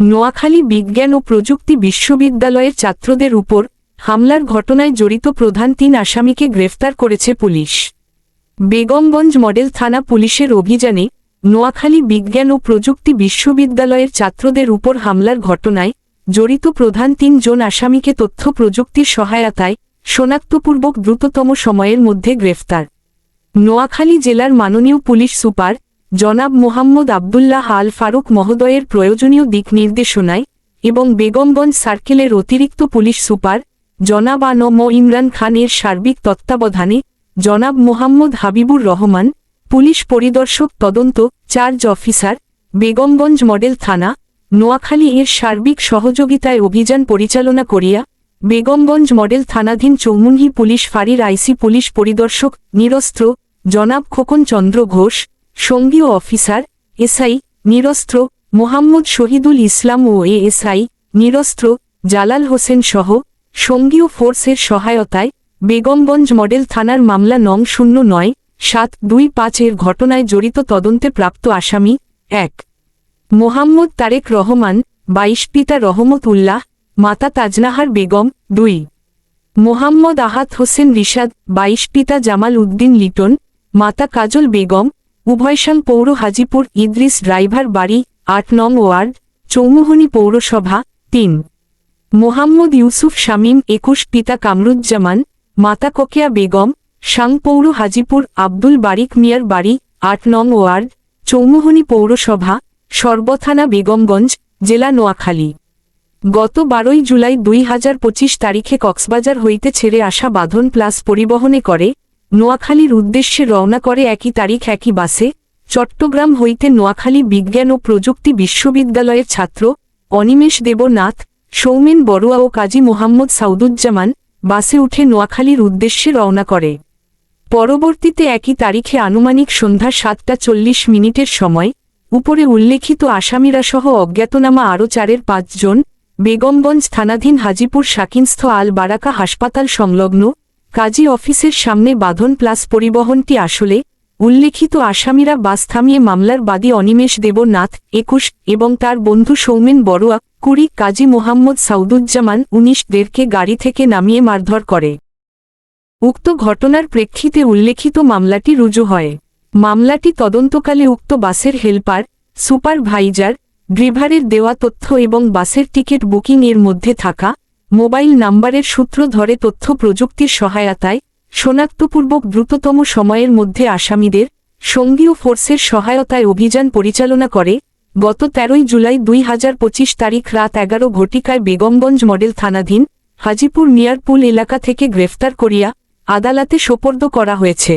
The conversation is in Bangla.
নোয়াখালী বিজ্ঞান ও প্রযুক্তি বিশ্ববিদ্যালয়ের ছাত্রদের উপর হামলার ঘটনায় জড়িত প্রধান তিন আসামিকে গ্রেফতার করেছে পুলিশ। বেগমগঞ্জ মডেল থানা পুলিশের অভিযানে নোয়াখালী বিজ্ঞান ও প্রযুক্তি বিশ্ববিদ্যালয়ের ছাত্রদের উপর হামলার ঘটনায় জড়িত প্রধান তিনজন আসামিকে তথ্য প্রযুক্তির সহায়তায় শনাক্তপূর্বক দ্রুততম সময়ের মধ্যে গ্রেফতার। নোয়াখালী জেলার মাননীয় পুলিশ সুপার জনাব মোহাম্মদ আবদুল্লাহ আল ফারুক মহোদয়ের প্রয়োজনীয় দিক নির্দেশনায় এবং বেগমগঞ্জ সার্কেলের অতিরিক্ত পুলিশ সুপার জনাব আনম ইমরান খানের সার্বিক তত্ত্বাবধানে জনাব মোহাম্মদ হাবিবুর রহমান, পুলিশ পরিদর্শক তদন্ত চার্জ অফিসার, বেগমগঞ্জ মডেল থানা, নোয়াখালী এর সার্বিক সহযোগিতায় অভিযান পরিচালনা করিয়া বেগমগঞ্জ মডেল থানাধীন চৌমুনহি পুলিশ ফাঁড়ির আইসি পুলিশ পরিদর্শক নিরস্ত্র জনাব খোকন চন্দ্র ঘোষ সঙ্গীয় অফিসার, এসআই নিরস্ত্র মোহাম্মদ শহীদুল ইসলাম ও এএসআই নিরস্ত্র জালাল হোসেন সহ সঙ্গীয় ফোর্সের সহায়তায় বেগমগঞ্জ মডেল থানার মামলা নং শূন্য নয়, সাত দুই পাঁচের ঘটনায় জড়িত তদন্তে প্রাপ্ত আসামি এক। মোহাম্মদ তারেক রহমান, বাইশ পিতা রহমত উল্লাহ মাতা তাজনাহার বেগম দুই। মোহাম্মদ আহাত হোসেন রিশাদ, বাইশ পিতা জামাল উদ্দিন লিটন, মাতা কাজল বেগম উভয়সাং পৌর হাজিপুর ইদ্রিস ড্রাইভার বাড়ি আট নং ওয়ার্ড, চৌমুহনী পৌরসভা তিন। মোহাম্মদ ইউসুফ শামীম একুশ, পিতা কামরুজ্জামান, মাতা কোকেয়া বেগম সাং পৌর হাজিপুর আব্দুল বারিক মিয়ার বাড়ি আট নং ওয়ার্ড, চৌমুহনী পৌরসভা, সর্বথানা বেগমগঞ্জ, জেলা নোয়াখালী। গত বারোই জুলাই দুই হাজার পঁচিশ তারিখে কক্সবাজার হইতে ছেড়ে আসা বাঁধন প্লাস পরিবহনে করে নোয়াখালীর উদ্দেশ্যে রওনা করে একই তারিখ একই বাসে চট্টগ্রাম হইতে নোয়াখালী বিজ্ঞান ও প্রযুক্তি বিশ্ববিদ্যালয়ের ছাত্র অনিমেষ দেবনাথ, সৌমেন বড়ুয়া ও কাজী মোহাম্মদ সাউদুজ্জামান বাসে উঠে নোয়াখালীর উদ্দেশ্যে রওনা করে। পরবর্তীতে একই তারিখে আনুমানিক সন্ধ্যা সাতটা চল্লিশ মিনিটের সময় উপরে উল্লেখিত আসামিরা সহ অজ্ঞাতনামা আরও চারের পাঁচজন বেগমগঞ্জ থানাধীন হাজিপুর শাকিনস্থ আল বারাকা হাসপাতাল সংলগ্ন কাজী অফিসের সামনে বাঁধন প্লাস পরিবহনটি আসলে উল্লেখিত আসামিরা বাস থামিয়ে মামলার বাদী অনিমেষ দেবনাথ একুশ এবং তার বন্ধু সৌমেন বড়ুয়া, কুড়ি, কাজী মোহাম্মদ সাউদুজ্জামান উনিশ দেরকে গাড়ি থেকে নামিয়ে মারধর করে। উক্ত ঘটনার প্রেক্ষিতে উল্লেখিত মামলাটি রুজু হয়। মামলাটি তদন্তকালে উক্ত বাসের হেল্পার, সুপারভাইজার ড্রিভারের দেওয়া তথ্য এবং বাসের টিকিট বুকিং এর মধ্যে থাকা মোবাইল নাম্বারের সূত্র ধরে তথ্য প্রযুক্তির সহায়তায় শনাক্তপূর্বক দ্রুততম সময়ের মধ্যে আসামিদের সঙ্গীয় ফোর্সের সহায়তায় অভিযান পরিচালনা করে গত তেরোই জুলাই দুই হাজার পঁচিশ তারিখ রাত এগারো ঘটিকায় বেগমগঞ্জ মডেল থানাধীন হাজিপুর মিয়ারপুল এলাকা থেকে গ্রেফতার করিয়া আদালতে সোপর্দ করা হয়েছে।